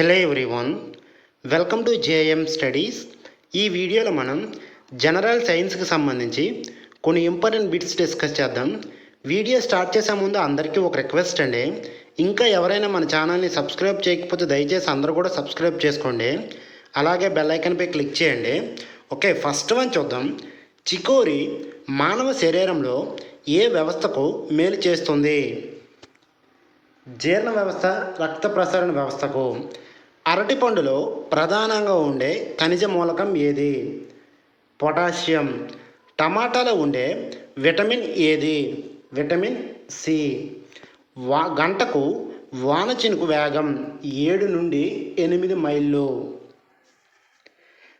Hello everyone welcome to JM studies. ఈ వీడియోలో మనం జనరల్ సైన్స్కి సంబంధించి కొన్ని ఇంపార్టెంట్ బిట్స్ డిస్కస్ చేద్దాం. వీడియో స్టార్ట్ చేసే ముందు అందరికీ ఒక రిక్వెస్ట్ అండి. ఇంకా ఎవరైనా మన ఛానల్ని సబ్స్క్రైబ్ చేయకపోతే దయచేసి అందరూ కూడా సబ్స్క్రైబ్ చేసుకోండి. అలాగే బెల్ ఐకాన్పై క్లిక్ చేయండి. ఓకే ఫస్ట్ వన్ చూద్దాం. చికోరి మానవ శరీరంలో ఏ వ్యవస్థకు మేలు చేస్తుంది? జీర్ణ వ్యవస్థ రక్త ప్రసరణ వ్యవస్థకు. అరటిపండులో ప్రధానంగా ఉండే ఖనిజ మూలకం ఏది? పొటాషియం. టమాటాలో ఉండే విటమిన్ ఏది? Vitamin C. వా గంటకు వాన చినుకు వేగం ఏడు నుండి ఎనిమిది మైళ్ళు.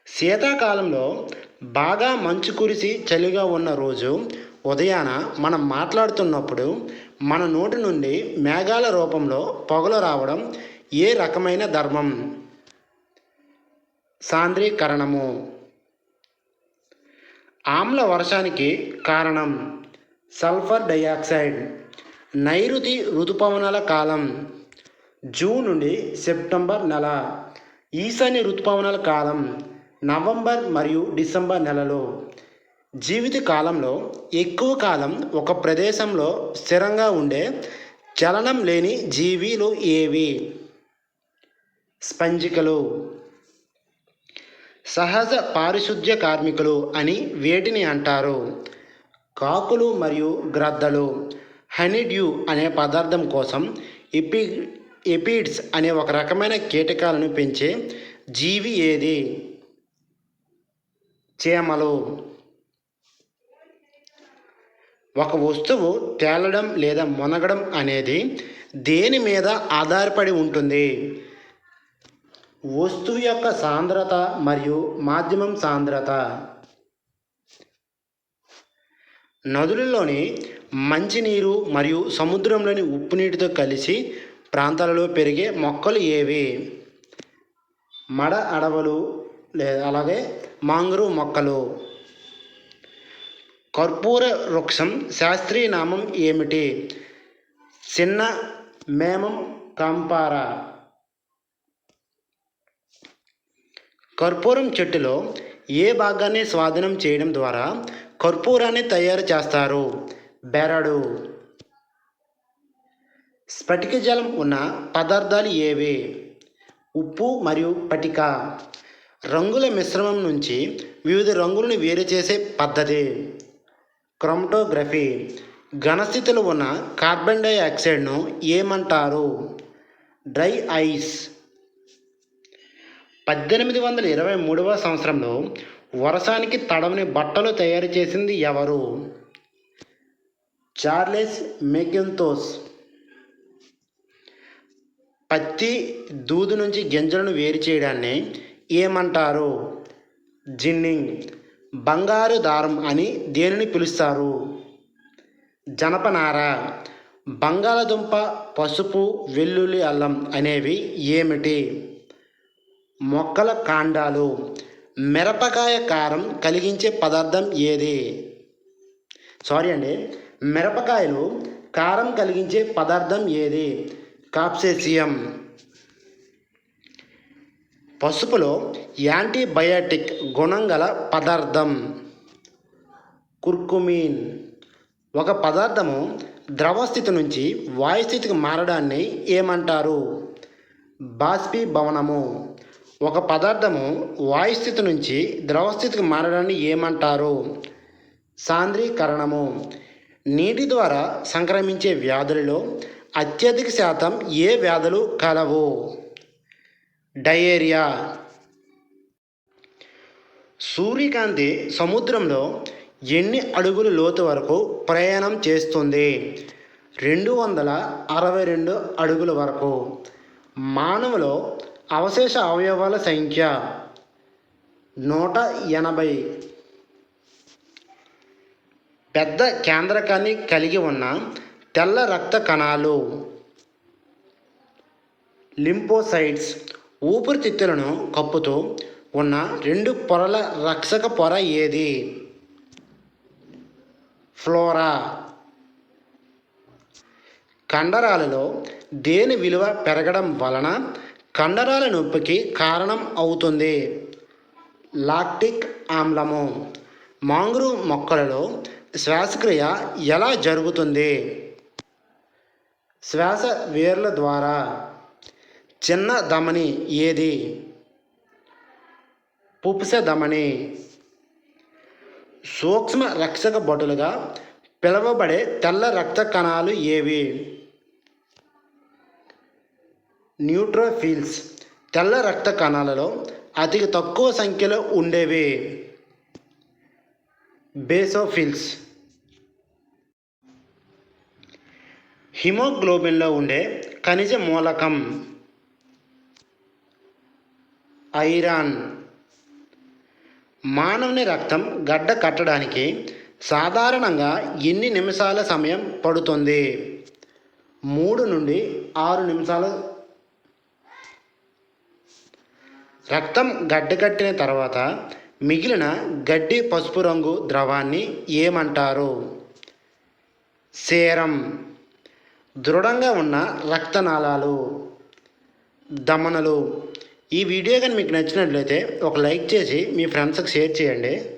శీతాకాలంలో బాగా మంచు కురిసి చలిగా ఉన్న రోజు ఉదయాన మనం మాట్లాడుతున్నప్పుడు మన నోటి నుండి మేఘాల రూపంలో పొగలు రావడం ఏ రకమైన ధర్మం? సాంద్రీకరణము. ఆమ్ల వర్షానికి కారణం సల్ఫర్ డయాక్సైడ్. నైరుతి ఋతుపవనాల కాలం జూన్ నుండి సెప్టెంబర్ నెల. ఈశాన్య ఋతుపవనాల కాలం నవంబర్ మరియు డిసెంబర్ నెలలో. జీవిత కాలంలో ఎక్కువ కాలం ఒక ప్రదేశంలో స్థిరంగా ఉండే చలనం లేని జీవీలు ఏవి? స్పంజికలు. సహజ పారిశుద్ధ్య కార్మికులు అని వేటిని అంటారు? కాకులు మరియు గ్రద్దలు. హనీడ్యూ అనే పదార్థం కోసం ఎపి ఎపిడ్స్ అనే ఒక రకమైన కీటకాలను పెంచే జీవి ఏది? చీమలు. ఒక వస్తువు తేలడం లేదా మునగడం అనేది దేని మీద ఆధారపడి ఉంటుంది? వస్తువు యొక్క సాంద్రత మరియు మాధ్యమం సాంద్రత. నదులలోని మంచినీరు మరియు సముద్రంలోని ఉప్పు నీటితో కలిసి ప్రాంతాలలో పెరిగే మొక్కలు ఏవి? మడ అడవులు లేదా అలాగే మాంగ్రూవ్ మొక్కలు. కర్పూర వృక్షం శాస్త్రీయ నామం ఏమిటి? చిన్న మేమం కంపారా. కర్పూరం చెట్టులో ఏ భాగాన్ని స్వాధీనం చేయడం ద్వారా కర్పూరాన్ని తయారు చేస్తారు? బెరడు. స్ఫటిక జలం ఉన్న పదార్థాలు ఏవి? ఉప్పు మరియు పటిక. రంగుల మిశ్రమం నుంచి వివిధ రంగులను వేరు చేసే పద్ధతి. క్రోమటోగ్రఫీ. ఘనస్థితిలో ఉన్న కార్బన్ డైఆక్సైడ్ను ఏమంటారు? Dry ice. పద్దెనిమిది వందల ఇరవై మూడవ సంవత్సరంలో వరసానికి తడవని బట్టలు తయారు చేసింది ఎవరు? చార్లెస్ మెకెంతోస్ పత్తి దూదు నుంచి గింజలను వేరు చేయడాన్ని ఏమంటారు? జిన్నింగ్. బంగారు దారం అని దేనిని పిలుస్తారు? జనపనార. బంగాళదుంప పసుపు వెల్లుల్లి అల్లం అనేవి ఏమిటి? మొక్కల కాండాలు మిరపకాయ కారం కలిగించే పదార్థం ఏది? సారీ అండి. మిరపకాయలు కారం కలిగించే పదార్థం ఏది? కాప్సేసియం పసుపులో యాంటీబయాటిక్ గుణం గల పదార్థం. కుర్కుమిన్ ఒక పదార్థము ద్రవస్థితి నుంచి వాయుస్థితికి మారడాన్ని ఏమంటారు? బాష్పీభవనము. ఒక పదార్థము వాయుస్థితి నుంచి ద్రవస్థితికి మారడాన్ని ఏమంటారు? సాంద్రీకరణము. నీటి ద్వారా సంక్రమించే వ్యాధులలో అత్యధిక శాతం ఏ వ్యాధులు కలవు? డయేరియా. సూర్యకాంతి సముద్రంలో ఎన్ని అడుగుల లోతు వరకు ప్రయాణం చేస్తుంది? రెండు వందల అరవై రెండు అడుగుల వరకు. మానవులో అవశేష అవయవాల సంఖ్య నూట ఎనభై. పెద్ద కేంద్రకాన్ని కలిగి ఉన్న తెల్ల రక్త కణాలు. లింపోసైట్స్ ఊపిరితిత్తులను కప్పుతూ ఉన్న రెండు పొరల రక్షక పొర ఏది? ఫ్లోరా. కండరాలలో దేని విలువ పెరగడం వలన కండరాల నొప్పికి కారణం అవుతుంది. లాక్టిక్ ఆమ్లము. మాంగ్రూ మొక్కలలో శ్వాసక్రియ ఎలా జరుగుతుంది? శ్వాస వేర్ల ద్వారా. చిన్న ధమని ఏది? పుప్స ధమని. సూక్ష్మ రక్షక బొటలుగా పిలువబడే తెల్ల రక్త కణాలు ఏవి? న్యూట్రోఫిల్స్ తెల్ల రక్త కణాలలో అతి తక్కువ సంఖ్యలో ఉండేవి. బేసోఫిల్స్. హిమోగ్లోబిన్లో ఉండే ఖనిజ మూలకం. ఐరాన్. మానవుని రక్తం గడ్డ కట్టడానికి సాధారణంగా ఎన్ని నిమిషాల సమయం పడుతుంది? మూడు నుండి ఆరు నిమిషాల రక్తం గడ్డగట్టిన తర్వాత మిగిలిన గడ్డి పసుపు రంగు ద్రవాన్ని ఏమంటారు? సేరం. దృఢంగా ఉన్న రక్తనాళాలు. దమనలు. ఈ వీడియో కానీ మీకు నచ్చినట్లయితే ఒక లైక్ చేసి మీ ఫ్రెండ్స్కి షేర్ చేయండి.